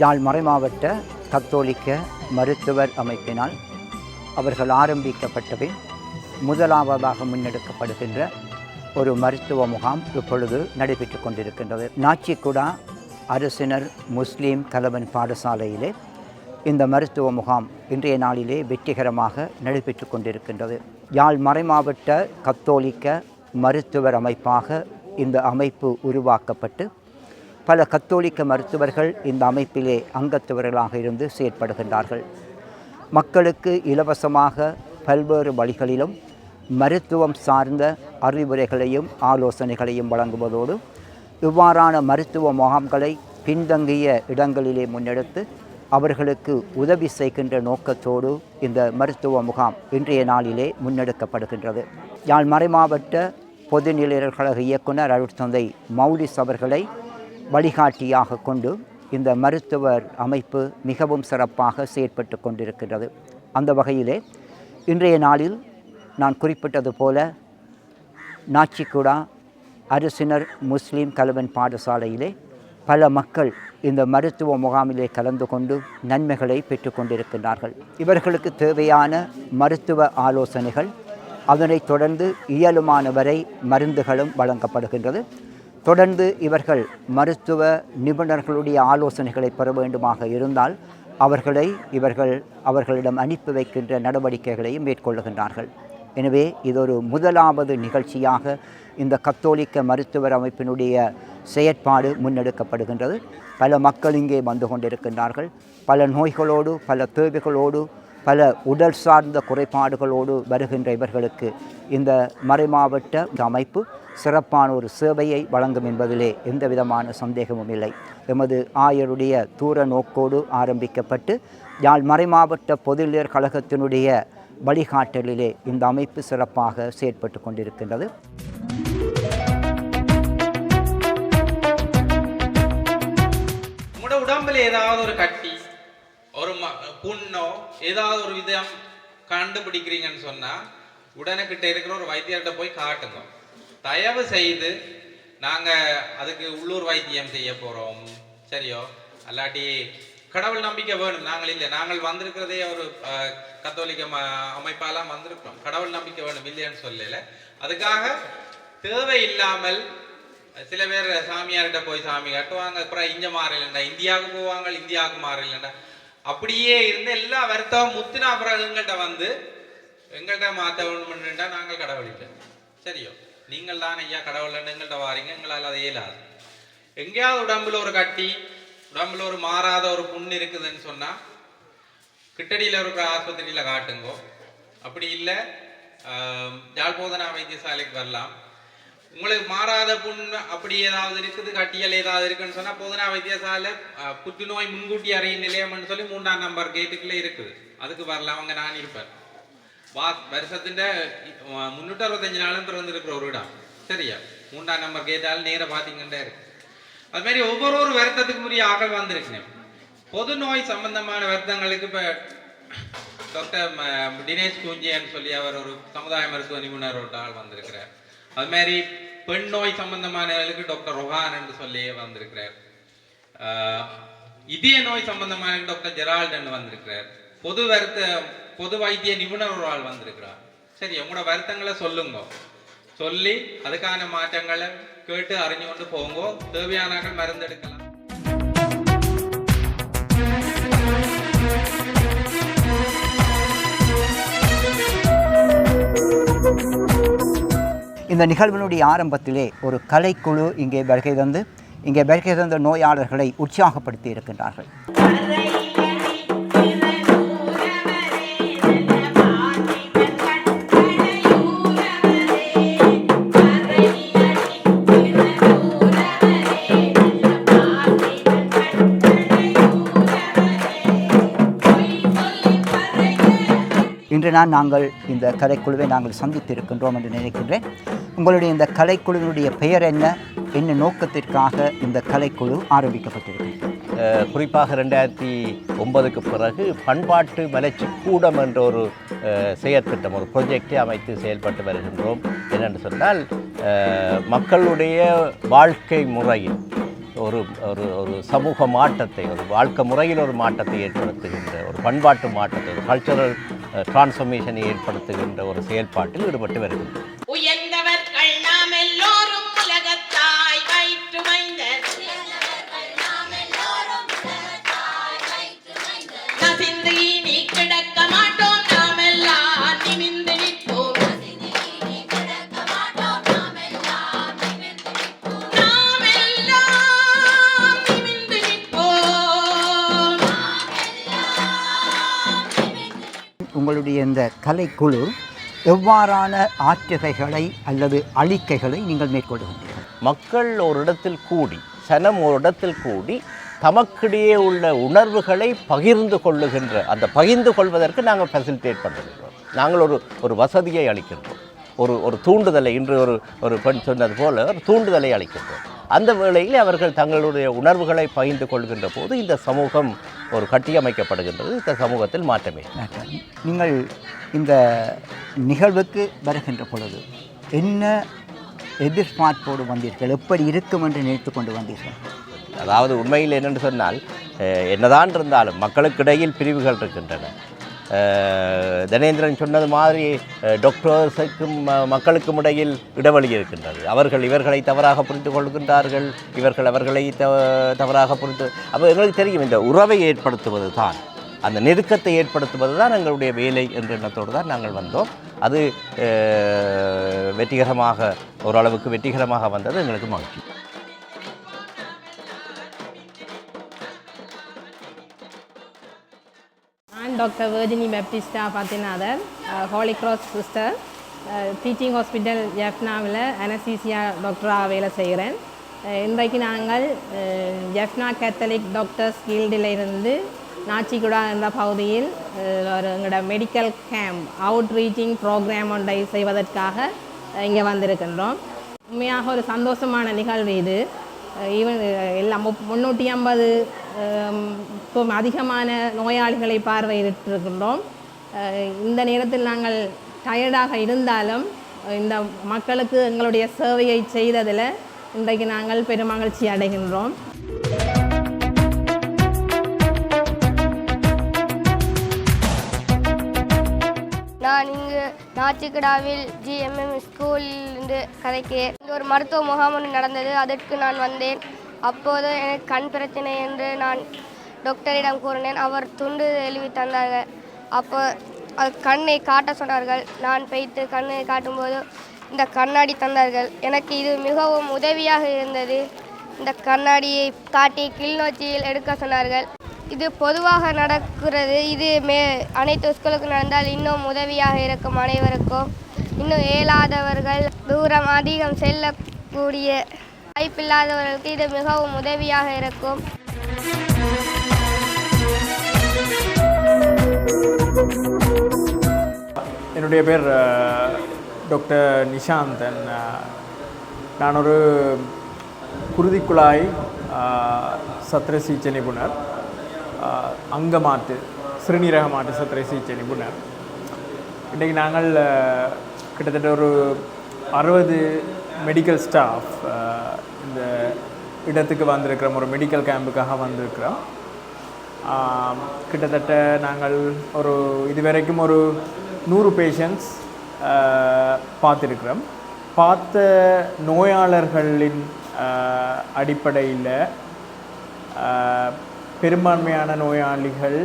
யாழ் மறைமாவட்ட கத்தோலிக்க மருத்துவர் அமைப்பினால் அவர்கள் ஆரம்பிக்கப்பட்டவை. முதலாவதாக முன்னெடுக்கப்படுகின்ற ஒரு மருத்துவ முகாம் இப்பொழுது நடைபெற்று கொண்டிருக்கின்றது. நாச்சிக்குடா அரசினர் முஸ்லீம் கலவன் பாடசாலையிலே இந்த மருத்துவ முகாம் இன்றைய நாளிலே வெற்றிகரமாக நடைபெற்று கொண்டிருக்கின்றது. யாழ் மறைமாவட்ட கத்தோலிக்க மருத்துவர் அமைப்பாக இந்த அமைப்பு உருவாக்கப்பட்டு பல கத்தோலிக்க மருத்துவர்கள் இந்த அமைப்பிலே அங்கத்தவர்களாக இருந்து செயற்படுகின்றார்கள். மக்களுக்கு இலவசமாக பல்வேறு வழிகளிலும் மருத்துவம் சார்ந்த அறிவுரைகளையும் ஆலோசனைகளையும் வழங்குவதோடு இவ்வாறான மருத்துவ முகாம்களை பின்தங்கிய இடங்களிலே முன்னெடுத்து அவர்களுக்கு உதவி செய்கின்ற நோக்கத்தோடு இந்த மருத்துவ முகாம் இன்றைய நாளிலே முன்னெடுக்கப்படுகின்றது. யாழ் மறைமாவட்ட பொதுநிலையர் கழக இயக்குனர் அருட்தந்தை மௌலிஸ் அவர்களை வழிகாட்டியாக கொண்டு இந்த மருத்துவர் அமைப்பு மிகவும் சிறப்பாக செயற்பட்டு கொண்டிருக்கிறது. அந்த வகையிலே இன்றைய நாளில் நான் குறிப்பிட்டது போல நாச்சிக்குடா அரசினர் முஸ்லீம் கலவன் பாடசாலையிலே பல மக்கள் இந்த மருத்துவ முகாமிலே கலந்து கொண்டு நன்மைகளை பெற்றுக்கொண்டிருக்கின்றார்கள் இவர்களுக்கு தேவையான மருத்துவ ஆலோசனைகள் அதனைத் தொடர்ந்து இயலுமான வரை மருந்துகளும் வழங்கப்படுகின்றது. தொடர்ந்து இவர்கள் மருத்துவ நிபுணர்களுடைய ஆலோசனைகளை பெற வேண்டுமாக இருந்தால் அவர்களை இவர்கள் அவர்களிடம் அனுப்பி வைக்கின்ற நடவடிக்கைகளையும் மேற்கொள்ளுகின்றார்கள். எனவே இது ஒரு முதலாவது நிகழ்ச்சியாக இந்த கத்தோலிக்க மருத்துவர் அமைப்பினுடைய செயற்பாடு முன்னெடுக்கப்படுகின்றது. பல மக்கள் இங்கே வந்து கொண்டிருக்கின்றார்கள். பல நோய்களோடு பல தேவைகளோடு பல உடல் சார்ந்த குறைபாடுகளோடு வருகின்ற இவர்களுக்கு இந்த மறைமாவட்ட அமைப்பு சிறப்பான ஒரு சேவையை வழங்கும் என்பதிலே எந்த விதமான சந்தேகமும் இல்லை. எமது ஆயருடைய தூர நோக்கோடு ஆரம்பிக்கப்பட்டு யாழ் மறைமாவட்ட பொதுநிலையர் கழகத்தினுடைய வழிகாட்டலிலே இந்த அமைப்பு சிறப்பாக செயற்பட்டு கொண்டிருக்கின்றது. உடம்புல ஏதாவது ஒரு கட்டி புண்ணோ ஏதாவது ஒரு விதம் கண்டுபிடிக்கிறீங்கன்னு சொன்னா உடனுக்கிட்ட இருக்கிற ஒரு வைத்தியர்கிட்ட போய் காட்டுங்க. தயவு செய்து நாங்க அதுக்கு உள்ளூர் வைத்தியம் செய்ய போறோம். சரியோ? அல்லாட்டி கடவுள் நம்பிக்கை வேணும். நாங்கள் இல்லை. நாங்கள் வந்திருக்கிறதே ஒரு கத்தோலிக்க ம அமைப்பாலாம் வந்திருக்கிறோம். கடவுள் நம்பிக்கை வேணும். இல்லைன்னு சொல்லல. அதுக்காக தேவை இல்லாமல் சில பேர் சாமியார்கிட்ட போய் சாமி கட்டுவாங்க. அப்புறம் இங்க மாறலண்டா இந்தியாவுக்கு போவாங்க இந்தியாவுக்கு மாறலண்டா அப்படியே இருந்து எல்லா வருத்தம் முத்துனா அப்புறம் எங்கள்கிட்ட வந்து எங்கள்கிட்ட மாற்ற வேணும்னுட்டா நாங்கள் கடவுள் சரியோ? நீங்கள் தான் ஐயா கடவுள்னு எங்கள்கிட்ட வாரீங்க எங்களால் அதை இயலாது எங்கேயாவது உடம்புல ஒரு கட்டி உடம்புல ஒரு மாறாத ஒரு புண்ணு இருக்குதுன்னு சொன்னால் கிட்டடியில் இருக்கிற ஆஸ்பத்திரியில் காட்டுங்கோ. அப்படி இல்லை ஜாழ்போதனா வைத்தியசாலைக்கு வரலாம். உங்களுக்கு மாறாத புண் அப்படி ஏதாவது இருக்குது? கட்டியல் ஏதாவது இருக்குன்னு சொன்னா பொதுனா வைத்தியசாலை புற்றுநோய் முன்கூட்டி அறியும் நிலையம்னு சொல்லி மூன்றாம் நம்பர் கேட்டுக்குள்ள இருக்குது. அதுக்கு வரல அவங்க நான் இருப்பேன். வா வருஷத்தின் முன்னூற்றி அறுபத்தஞ்சு நாளும் பிறந்திருக்கிற ஒரு இடம். சரியா? மூன்றாம் நம்பர் கேட்டாலும் நேர பார்த்திங்கண்டே இருக்கு. அது மாதிரி ஒவ்வொரு ஒரு வருத்தத்துக்கு உரிய ஆகல் வந்திருக்கு. பொது நோய் சம்பந்தமான வருத்தங்களுக்கு இப்போ டாக்டர் தினேஷ் பூஞ்சியன்னு சொல்லி அவர் ஒரு சமுதாய மருத்துவ நிபுணர் ஒரு ஆள் வந்திருக்கிறார். அது மாதிரி பெண் நோய் சம்பந்தமானவர்களுக்கு டாக்டர் ரொஹான் என்று சொல்லி வந்திருக்கிறார். ஆஹ் இதய நோய் சம்பந்தமான டாக்டர் ஜெரால்ட் என்று வந்திருக்கிறார். பொது வருத்த பொது வைத்திய நிபுணர் ஒரு ஆள் வந்திருக்கிறார். சரி உங்களோட வருத்தங்களை சொல்லுங்க. சொல்லி அதுக்கான மாற்றங்களை கேட்டு அறிஞ்சு கொண்டு போங்க. தேவையானாக்கள் மருந்து எடுக்கலாம். இந்த நிகழ்வினுடைய ஆரம்பத்திலே ஒரு கலைக்குழு இங்கே வருகை தந்து இங்கே வருகை தந்த நோயாளர்களை உற்சாகப்படுத்தி இருக்கின்றார்கள். இன்று நான் நாங்கள் இந்த கலைக்குழுவை நாங்கள் சந்தித்திருக்கின்றோம் என்று நினைக்கின்றேன். உங்களுடைய இந்த கலைக்குழுவினுடைய பெயர் என்ன? என்ன நோக்கத்திற்காக இந்த கலைக்குழு ஆரம்பிக்கப்பட்டிருக்கு குறிப்பாக ரெண்டாயிரத்தி ஒன்பதுக்கு பிறகு பண்பாட்டு வளர்ச்சி கூடம் என்ற ஒரு செயற்திட்டம் ஒரு ப்ரொஜெக்டை அமைத்து செயல்பட்டு வருகின்றோம். என்னென்று சொன்னால் மக்களுடைய வாழ்க்கை முறையில் ஒரு ஒரு ஒரு சமூக மாற்றத்தை ஒரு வாழ்க்கை முறையில் ஒரு மாற்றத்தை ஏற்படுத்துகின்ற ஒரு பண்பாட்டு மாற்றத்தை ஒரு கல்ச்சரல் டிரான்ஸ்ஃபர்மேஷனை ஏற்படுத்துகின்ற ஒரு செயல்பாட்டில் ஈடுபட்டு வருகிறது. இந்த கலைக்குழு எவ்வாறான ஆற்றுகைகளை அல்லது அழிக்கைகளை நீங்கள் மேற்கொள்கின்றீர்கள்? மக்கள் ஒரு இடத்தில் கூடி சனம் ஒரு இடத்தில் கூடி தமக்கிடையே உள்ள உணர்வுகளை பகிர்ந்து கொள்ளுகின்ற அந்த பகிர்ந்து கொள்வதற்கு நாங்கள் ஃபெசிலிட்டேட் பண்ணுகின்றோம் நாங்கள் ஒரு ஒரு வசதியை அளிக்கின்றோம். ஒரு ஒரு தூண்டுதலை இன்று ஒரு ஒரு பெண் சொன்னது போல ஒரு தூண்டுதலை அளிக்கின்றோம். அந்த வேளையில் அவர்கள் தங்களுடைய உணர்வுகளை பகிர்ந்து கொள்கின்ற போது இந்த சமூகம் ஒரு கட்டியமைக்கப்படுகின்றது இந்த சமூகத்தில் மாற்றமே. நீங்கள் இந்த நிகழ்வுக்கு வருகின்ற பொழுது என்ன எதிர்பார்ப்போடு வந்தீர்கள்? எப்படி இருக்கும் என்று நினைத்து கொண்டு வந்தீர்கள்? அதாவது உண்மையில் என்னென்று சொன்னால் என்னதான் இருந்தாலும் மக்களுக்கிடையில் பிரிவுகள் இருக்கின்றன. தனேந்திரன் சொன்னது மாதிரி டாக்டர்ஸுக்கும் ம- மக்களுக்கும் இடையில் இடைவெளி இருக்கின்றது. அவர்கள் இவர்களை தவறாக புரிந்து கொள்கின்றார்கள் இவர்கள் அவர்களை தவ தவறாக புரிந்து அப்போ எங்களுக்கு தெரியும் இந்த உறவை ஏற்படுத்துவது தான் அந்த நெருக்கத்தை ஏற்படுத்துவது தான் எங்களுடைய வேலை என்ற எண்ணத்தோடு தான் நாங்கள் வந்தோம். அது வெற்றிகரமாக ஓரளவுக்கு வெற்றிகரமாக வந்தது எங்களுக்கு மகிழ்ச்சி. Doctor Virgini Baptista Pathinathan holy cross sister teaching hospital ஜெஃப்னாவில் anaesthesia டாக்டராக வேலை செய்கிறேன். இன்றைக்கு நாங்கள் அஹ், ஜெஃப்னா கேத்தலிக் டாக்டர்ஸ் கீல்டிலிருந்து நாச்சிக்குடா நாச்சிகுடா என்ற பகுதியில் ஒரு எங்களோட medical camp out reaching programme ஒன்றை செய்வதற்காக இங்கே வந்திருக்கின்றோம். உண்மையாக ஒரு சந்தோஷமான நிகழ்வு இது. ஈவன் எல்லாம் முப்- முன்னூற்றி ஐம்பது இப்போ அதிகமான நோயாளிகளை பார்வையிட்டிருக்கின்றோம். இந்த நேரத்தில் நாங்கள் டயர்டாக இருந்தாலும் இந்த மக்களுக்கு எங்களுடைய சேவையை செய்ததில் இன்றைக்கு நாங்கள் பெருமகிழ்ச்சி அடைகின்றோம். நான் இங்கு நாச்சிக்கடாவில் ஜிஎம்எம் ஸ்கூலிலிருந்து கதைக்கு இங்கே ஒரு மருத்துவ முகாம் ஒன்று நடந்தது. அதற்கு நான் வந்தேன். அப்போது எனக்கு கண் பிரச்சனை என்று நான் டாக்டரிடம் கூறினேன். அவர் துண்டு எழுவி தந்தார்கள். அப்போ அது கண்ணை காட்ட சொன்னார்கள். நான் வைத்து கண்ணை காட்டும்போது இந்த கண்ணாடி தந்தார்கள். எனக்கு இது மிகவும் உதவியாக இருந்தது. இந்த கண்ணாடியை காட்டி கிளிநொச்சியில் எடுக்க சொன்னார்கள். இது பொதுவாக நடக்கிறது. இது மே அனைத்து ஸ்கூலுக்கும் நடந்தால் இன்னும் உதவியாக இருக்கும் அனைவருக்கும். இன்னும் இயலாதவர்கள் தூரம் அதிகம் செல்லக்கூடிய வாய்ப்பில்லாதவர்களுக்கு இது மிகவும் உதவியாக இருக்கும். என்னுடைய பேர் டாக்டர் நிஷாந்தன். நான் ஒரு குருதிக்குழாய் அஹ், சத்திர சிகிச்சை நிபுணர். அங்க மாற்று சிறுநீரக மாற்று சத்திர சிகிச்சை நிபுணர். இன்றைக்கி நாங்கள் கிட்டத்தட்ட ஒரு அறுபது மெடிக்கல் ஸ்டாஃப் uh, இந்த இடத்துக்கு வந்திருக்கிறோம் ஒரு மெடிக்கல் கேம்புக்காக வந்திருக்கிறோம். கிட்டத்தட்ட நாங்கள் ஒரு இதுவரைக்கும் ஒரு நூறு பேஷண்ட்ஸ் பார்த்துருக்குறோம். பார்த்த நோயாளர்களின் அடிப்படையில் பெரும்பான்மையான நோயாளிகள்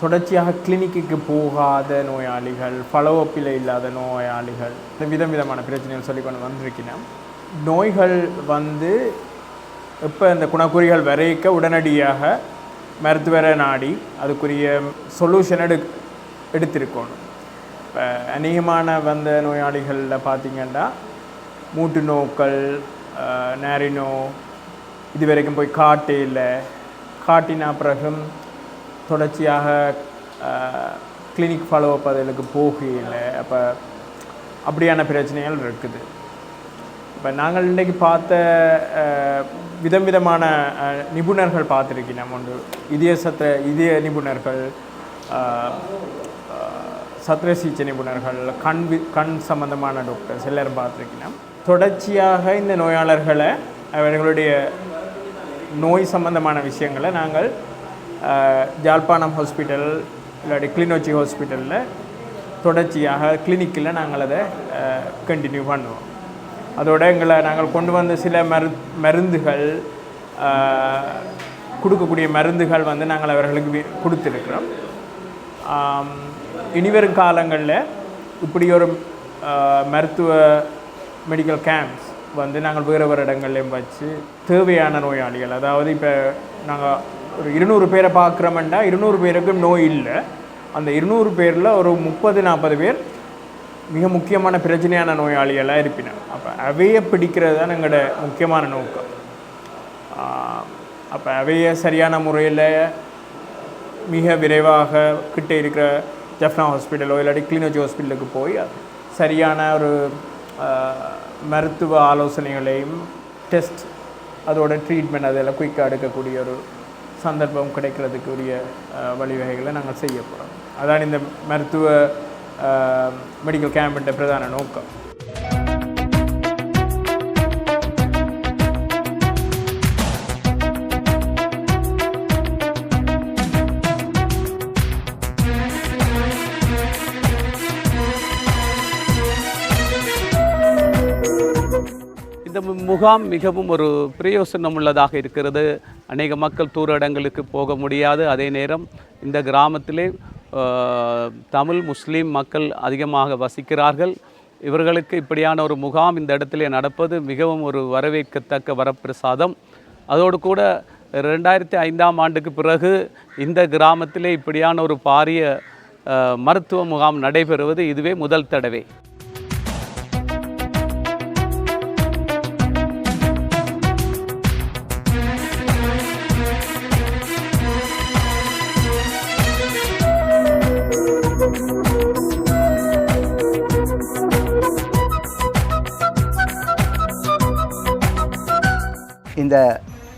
தொடர்ச்சியாக கிளினிக்கு போகாத நோயாளிகள் ஃபலோஅப்பில் இல்லாத நோயாளிகள் இந்த விதம் விதமான பிரச்சனைகள் சொல்லி கொண்டு வந்திருக்கிறோம் நோய்கள் வந்து இப்போ இந்த குணக்குறிகள் வரைக்க உடனடியாக மருத்துவரை நாடி அதுக்குரிய சொல்யூஷன் எடு எடுத்திருக்கணும். இப்போ அநேகமான வந்த நோயாளிகளில் பார்த்தீங்கன்னா மூட்டு நோக்கள் நேரினோ இது வரைக்கும் போய் காட்டையில் காட்டினா பிறகும் தொடர்ச்சியாக கிளினிக் ஃபாலோ அப் அதுகளுக்கு போகையில் அப்போ அப்படியான பிரச்சனைகள் இருக்குது. இப்போ நாங்கள் இன்றைக்கு பார்த்த விதம் விதமான நிபுணர்கள் பார்த்துருக்கோம் ஒன்று இதய சத்த இதய நிபுணர்கள் சத்திர சிகிச்சை நிபுணர்கள் கண் வி கண் சம்பந்தமான டாக்டர்ஸ் எல்லாரும் பார்த்துருக்கோம் தொடர்ச்சியாக இந்த நோயாளர்களை அவர்களுடைய நோய் சம்பந்தமான விஷயங்களை நாங்கள் ஜாழ்ப்பாணம் ஹாஸ்பிட்டல் இல்லாட்டி கிளிநொச்சி ஹாஸ்பிட்டலில் தொடர்ச்சியாக கிளினிக்கில் நாங்கள் அதை கண்டினியூ பண்ணுவோம். அதோட எங்களை நாங்கள் கொண்டு வந்த சில மரு மருந்துகள் கொடுக்கக்கூடிய மருந்துகள் வந்து நாங்கள் அவர்களுக்கு வி- இனிவரும் காலங்களில் இப்படி ஒரு மருத்துவ மெடிக்கல் கேம்ப்ஸ் வந்து நாங்கள் வேறு வேறு இடங்கள்லையும் வச்சு தேவையான நோயாளிகள் அதாவது இப்போ நாங்கள் ஒரு இருநூறு பேரை பார்க்குறோம்னா இருநூறு பேருக்கும் நோய் இல்லை. அந்த இருநூறு பேரில் ஒரு முப்பது நாற்பது பேர் மிக முக்கியமான பிரச்சனையான நோயாளிகளாக இருப்பினாங்க அப்போ அவையை பிடிக்கிறது தான் எங்களோட முக்கியமான நோக்கம். அப்போ அவையை சரியான முறையில் மிக விரைவாக கிட்டே இருக்கிற ஜஃப்னா ஹாஸ்பிட்டலோ இல்லாட்டி கிளிநொச்சி ஹாஸ்பிட்டலுக்கு போய் சரியான ஒரு மருத்துவ ஆலோசனைகளையும் டெஸ்ட் அதோட ட்ரீட்மெண்ட் அதெல்லாம் குயிக்காக எடுக்கக்கூடிய ஒரு சந்தர்ப்பம் கிடைக்கிறதுக்கு உரிய வழிவகைகளை நாங்கள் செய்ய போகிறோம் அதான் இந்த மருத்துவ மெடிக்கல் கேம்பின்ற பிரதான நோக்கம். முகாம் மிகவும் ஒரு பிரயோசனம் உள்ளதாக இருக்கிறது. அநேக மக்கள் தூர இடங்களுக்கு போக முடியாது. அதே நேரம் இந்த கிராமத்திலே தமிழ் முஸ்லீம் மக்கள் அதிகமாக வசிக்கிறார்கள். இவர்களுக்கு இப்படியான ஒரு முகாம் இந்த இடத்திலே நடப்பது மிகவும் ஒரு வரவேற்கத்தக்க வரப்பிரசாதம். அதோடு கூட ரெண்டாயிரத்தி ஐந்தாம் ஆண்டுக்கு பிறகு இந்த கிராமத்திலே இப்படியான ஒரு பாரிய மருத்துவ முகாம் நடைபெறுவது இதுவே முதல் தடவை.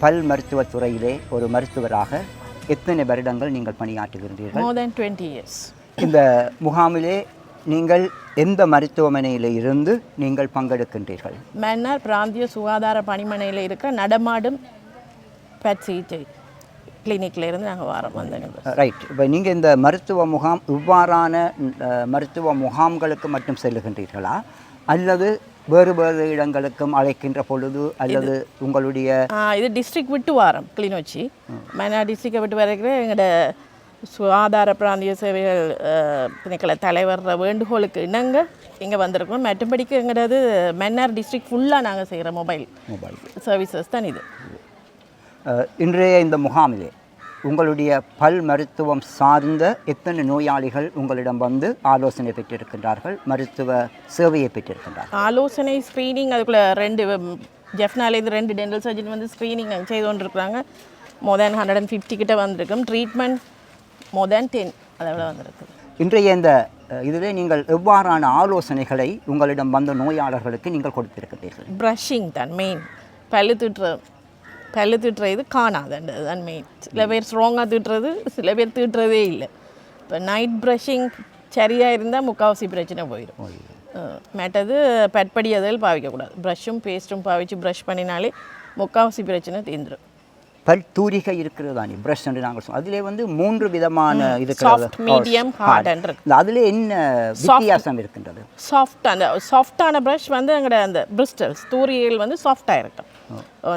பல் மருத்துவத் துறையிலே ஒரு மருத்துவராக எத்தனை வருடங்கள் நீங்கள் பணியாற்றுகின்றீர்கள் More than 20 years. இந்த முகாமிலே நீங்கள் எந்த மருத்துவமனையில் இருந்து நீங்கள் பங்கெடுக்கின்றீர்கள் மன்னர் பிராந்திய சுகாதார பணிமனையில் இருக்க நடமாடும் பெட் சிகிச்சை கிளினிக்ல இருந்து நாங்கள் வரோம் வந்த நிபுணர். ரைட் இப்போ நீங்கள் இந்த மருத்துவ முகாம் இவ்வாறான மருத்துவ முகாம்களுக்கு மட்டும் செல்லுகின்றீர்களா அல்லது வேறு வேறு இடங்களுக்கும் அழைக்கின்ற பொழுது அல்லது உங்களுடைய இது டிஸ்ட்ரிக்ட் விட்டு வாரம் கிளிநொச்சி. மன்னார் டிஸ்ட்ரிக்டை விட்டு வரைக்கிற எங்களோட சுகாதார பிராந்திய சேவைகள் திணைக்கள தலைவர் வேண்டுகோளுக்கு இணங்க இங்கே வந்திருக்கோம். மற்றபடிக்கு எங்களது மன்னார் டிஸ்ட்ரிக்ட் ஃபுல்லாக நாங்கள் செய்கிற மொபைல் மொபைல் சர்வீசஸ் தான் இது. இன்றைய இந்த முகாமிலே உங்களுடைய பல் மருத்துவம் சார்ந்த எத்தனை நோயாளிகள் உங்களிடம் வந்து ஆலோசனை பெற்றிருக்கின்றார்கள் மருத்துவ சேவையை பெற்றிருக்கின்றார்கள்? ஆலோசனை ஸ்க்ரீனிங் அதுக்குள்ளே ரெண்டு ஜெஃப்னாலேருந்து ரெண்டு டென்டல் சர்ஜன் வந்து ஸ்க்ரீனிங் செய்து கொண்டிருக்கிறாங்க. More than hundred and fifty கிட்ட வந்திருக்கும். ட்ரீட்மெண்ட் மோர் தேன் டென் அதோட வந்திருக்கு. இன்றைய இந்த இதிலே நீங்கள் எவ்வாறான ஆலோசனைகளை உங்களிடம் வந்த நோயாளர்களுக்கு நீங்கள் கொடுத்திருக்கிறீர்கள் ப்ரஷிங் தான் மெயின் பல்லு திட்டுற பல்லு திட்டுற இது காணாது தான் மெயின் சில பேர் ஸ்ட்ராங்காக திட்டுறது சில பேர் திட்டுறதே இல்லை. இப்போ நைட் ப்ரஷிங் சரியாக இருந்தால் முக்காவாசி பிரச்சனை போயிடும் மற்றது பட்படி அதில் பாவிக்கக்கூடாது ப்ரஷ்ஷும் பேஸ்ட்டும் பாவிச்சு ப்ரஷ் பண்ணினாலே முக்காவாசி பிரச்சனை தீர்ந்துடும் பல் தூரிகை இருக்கிறது தானே ப்ரஷ் என்று நாங்கள் சொல்லுவோம் அதிலே வந்து மூன்று விதமான இது medium, hard and இருக்கு. அதில் என்ன வித்தியாசம் இருக்கின்றது? சாஃப்ட் அந்த சாஃப்டான ப்ரஷ் வந்து எங்களோட அந்த பிரிஸ்டல்ஸ் தூரியல் வந்து சாஃப்டாக இருக்கும்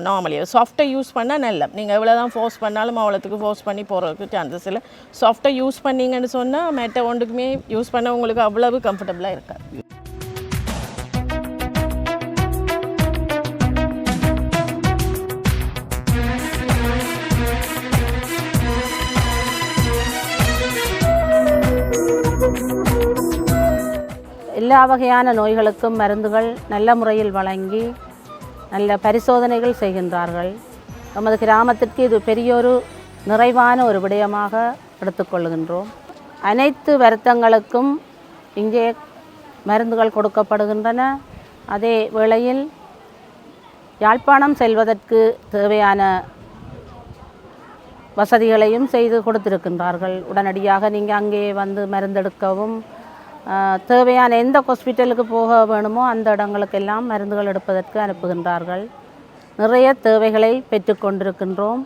நார்மலி சாஃப்டை யூஸ் பண்ணால் நல்ல. நீங்கள் எவ்வளோ தான் ஃபோர்ஸ் பண்ணாலும் அவ்வளோத்துக்கு ஃபோர்ஸ் பண்ணி போகிறதுக்கு சான்சஸ் இல்லை. சாஃப்டை யூஸ் பண்ணீங்கன்னு சொன்னால் மெட்டை ஒன்றுக்குமே யூஸ் பண்ண உங்களுக்கு அவ்வளவு கம்ஃபர்டபுளாக இருக்காது. எல்லா வகையான நோய்களுக்கும் மருந்துகள் நல்ல முறையில் வழங்கி நல்ல பரிசோதனைகள் செய்கின்றார்கள். நமது கிராமத்திற்கு இது பெரியொரு நிறைவான ஒரு விடயமாக எடுத்துக்கொள்கின்றோம் அனைத்து வருத்தங்களுக்கும் இங்கே மருந்துகள் கொடுக்கப்படுகின்றன. அதே வேளையில் யாழ்ப்பாணம் செல்வதற்கு தேவையான வசதிகளையும் செய்து கொடுத்திருக்கின்றார்கள். உடனடியாக நீங்கள் அங்கே வந்து மருந்தெடுக்கவும் தேவையான எந்த ஹாஸ்பிட்டலுக்கு போக வேணுமோ அந்த இடங்களுக்கெல்லாம் மருந்துகள் எடுப்பதற்கு அனுப்புகின்றார்கள். நிறைய தேவைகளை பெற்றுக்கொண்டிருக்கின்றோம்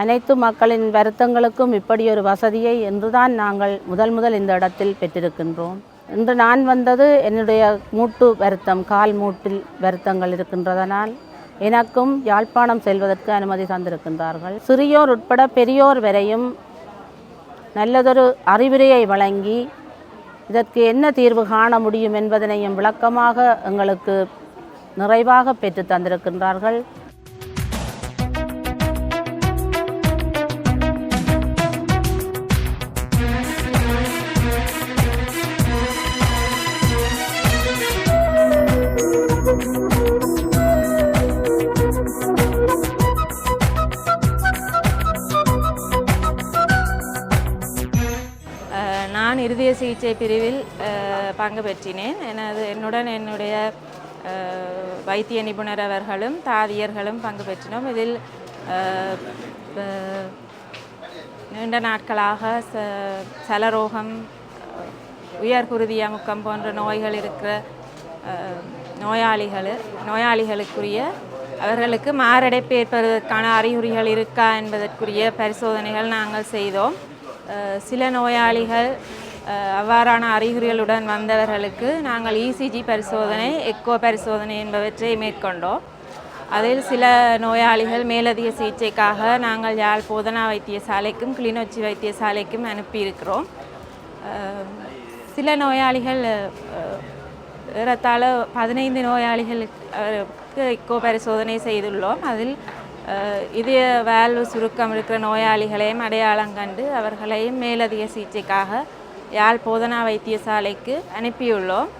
அனைத்து மக்களின் வருத்தங்களுக்கும் இப்படி ஒரு வசதியை என்றுதான் நாங்கள் முதல் முதல் இந்த இடத்தில் பெற்றிருக்கின்றோம். இன்று நான் வந்தது என்னுடைய மூட்டு வருத்தம் கால் மூட்டில் வருத்தங்கள் இருக்கின்றதனால் எனக்கும் யாழ்ப்பாணம் செல்வதற்கு அனுமதி தந்திருக்கின்றார்கள். சிறியோர் உட்பட பெரியோர் வரையும் நல்லதொரு அறிவுரையை வழங்கி இதற்கு என்ன தீர்வு காண முடியும் என்பதனையும் விளக்கமாக எங்களுக்கு நிறைவாக பெற்று தந்திருக்கின்றார்கள். நான் இருதய சிகிச்சை பிரிவில் பங்கு பெற்றினேன். எனது என்னுடன் என்னுடைய வைத்திய நிபுணர் அவர்களும் தாதியர்களும் பங்கு பெற்றினோம் இதில் நீண்ட நாட்களாக ச சலரோகம் உயர் குருதி முக்கம் போன்ற நோய்கள் இருக்கிற நோயாளிகள் நோயாளிகளுக்குரிய அவர்களுக்கு மாரடைப்பு ஏற்படுவதற்கான அறிகுறிகள் இருக்கா என்பதற்குரிய பரிசோதனைகள் நாங்கள் செய்தோம். சில நோயாளிகள் அவ்வாறான அறிகுறிகளுடன் வந்தவர்களுக்கு நாங்கள் இசிஜி பரிசோதனை எக்கோ பரிசோதனை என்பவற்றை மேற்கொண்டோம். அதில் சில நோயாளிகள் மேலதிக சிகிச்சைக்காக நாங்கள் யாழ் போதனா வைத்தியசாலைக்கும் கிளிநொச்சி வைத்தியசாலைக்கும் அனுப்பியிருக்கிறோம். சில நோயாளிகள் ஏறத்தாழ பதினைந்து நோயாளிகளுக்கு எக்கோ பரிசோதனை செய்துள்ளோம். அதில் இதய வேல்வு சுருக்கம் இருக்கிற நோயாளிகளையும் அடையாளம் கண்டு அவர்களையும் மேலதிக சிகிச்சைக்காக யாழ் போதனா வைத்தியசாலைக்கு அனுப்பியுள்ளோம்.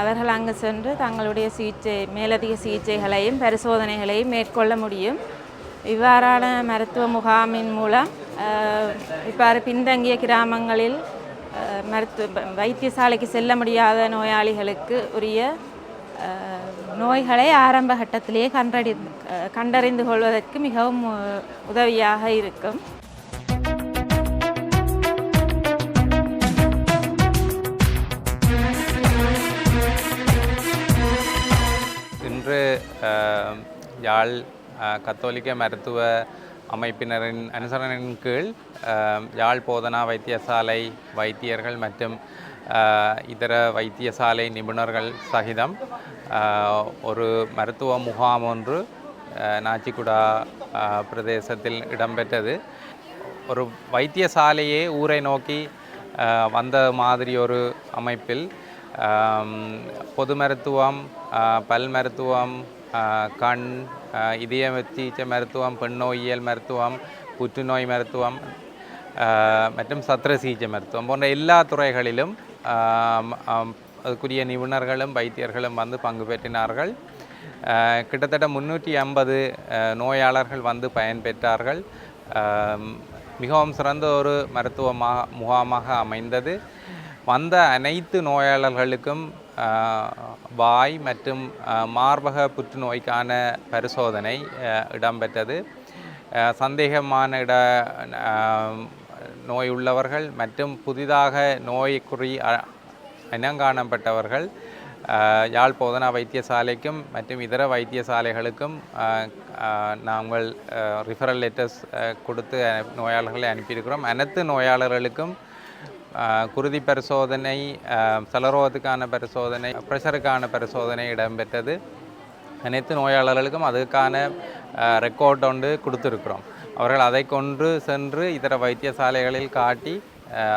அவர்கள் அங்கு சென்று தங்களுடைய சிகிச்சை மேலதிக சிகிச்சைகளையும் பரிசோதனைகளையும் மேற்கொள்ள முடியும். இவ்வாறான மருத்துவ முகாமின் மூலம் இவ்வாறு பின்தங்கிய கிராமங்களில் மருத்துவ வைத்தியசாலைக்கு செல்ல முடியாத நோயாளிகளுக்கு உரிய நோய்களை ஆரம்ப கட்டத்திலேயே கண்டறி கண்டறிந்து கொள்வதற்கு மிகவும் உதவியாக இருக்கும். யாழ் கத்தோலிக்க மருத்துவ அமைப்பினரின் அனுசரணையின் கீழ் யாழ் போதனா வைத்தியசாலை வைத்தியர்கள் மற்றும் இதர வைத்தியசாலை நிபுணர்கள் சகிதம் ஒரு மருத்துவ முகாம் ஒன்று நாச்சிக்குடா பிரதேசத்தில் இடம்பெற்றது. ஒரு வைத்தியசாலையே ஊரை நோக்கி வந்த மாதிரி ஒரு அமைப்பில் பொது மருத்துவம் பல் மருத்துவம் கண் அஹ், இதய சிகிச்சை மருத்துவம் பெண்ணோயியல் மருத்துவம் புற்றுநோய் மருத்துவம் மற்றும் சத்திர சிகிச்சை மருத்துவம் போன்ற எல்லா துறைகளிலும் அதுக்குரிய நிபுணர்களும் வைத்தியர்களும் வந்து பங்கு பெற்றினார்கள். கிட்டத்தட்ட முன்னூற்றி ஐம்பது நோயாளர்கள் வந்து பயன்பெற்றார்கள் மிகவும் சிறந்த ஒரு மருத்துவமாக முகாமாக அமைந்தது. வந்த அனைத்து நோயாளர்களுக்கும் வாய் மற்றும் மார்பக புற்றுநோய்க்கான பரிசோதனை இடம்பெற்றது. சந்தேகமான இட நோய் உள்ளவர்கள் மற்றும் புதிதாக நோய்க்குறி இனங்காணப்பட்டவர்கள் யாழ் போதனா வைத்தியசாலைக்கும் மற்றும் இதர வைத்தியசாலைகளுக்கும் நாங்கள் ரிஃபரல் லெட்டர்ஸ் கொடுத்து அனு- நோயாளர்களை அனுப்பியிருக்கிறோம். அனைத்து நோயாளர்களுக்கும் குருதி பரிசோதனை ஆஹ், சலரோகத்துக்கான பரிசோதனை ப்ரெஷருக்கான பரிசோதனை இடம்பெற்றது. அனைத்து நோயாளர்களுக்கும் அதுக்கான ரெக்கார்ட் ஒன்று கொடுத்துருக்குறோம். அவர்கள் அதை கொண்டு சென்று இதர வைத்தியசாலைகளில் காட்டி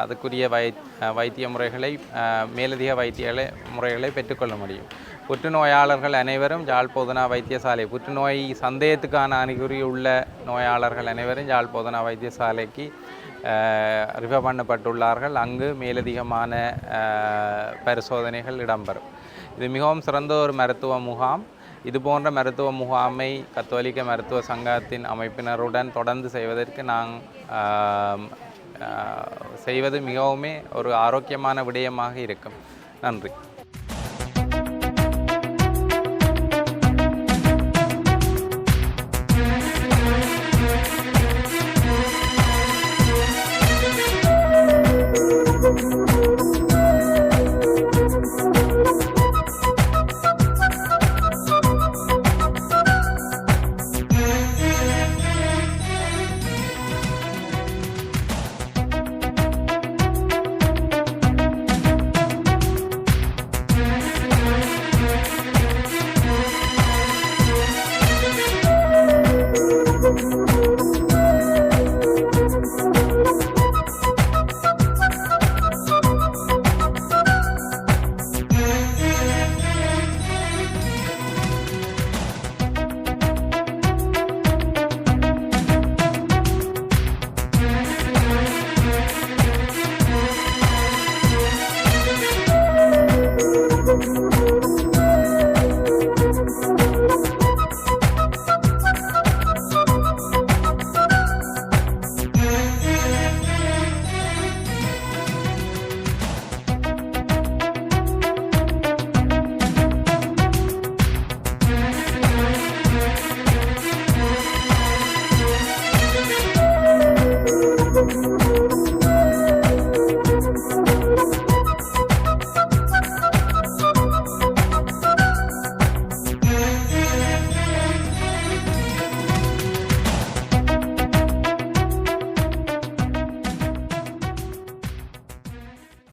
அதுக்குரிய வை வைத்திய முறைகளை மேலதிக வைத்திய முறைகளை பெற்றுக்கொள்ள முடியும். புற்றுநோயாளர்கள் அனைவரும் ஜாழ்போதனா வைத்தியசாலை புற்றுநோய் சந்தேகத்துக்கான அறிகுறி உள்ள நோயாளர்கள் அனைவரும் ஜாழ்போதனா வைத்தியசாலைக்கு ரிஃபர் பண்ணப்பட்டுள்ளார்கள். அங்கு மேலதிகமான பரிசோதனைகள் இடம்பெறும். இது மிகவும் சிறந்த ஒரு மருத்துவ முகாம். இது போன்ற மருத்துவ முகாமை கத்தோலிக்க மருத்துவ சங்கத்தின் அமைப்பினருடன் தொடர்ந்து செய்வதற்கு நான் செய்வது மிகவுமே ஒரு ஆரோக்கியமான விடயமாக இருக்கும். நன்றி.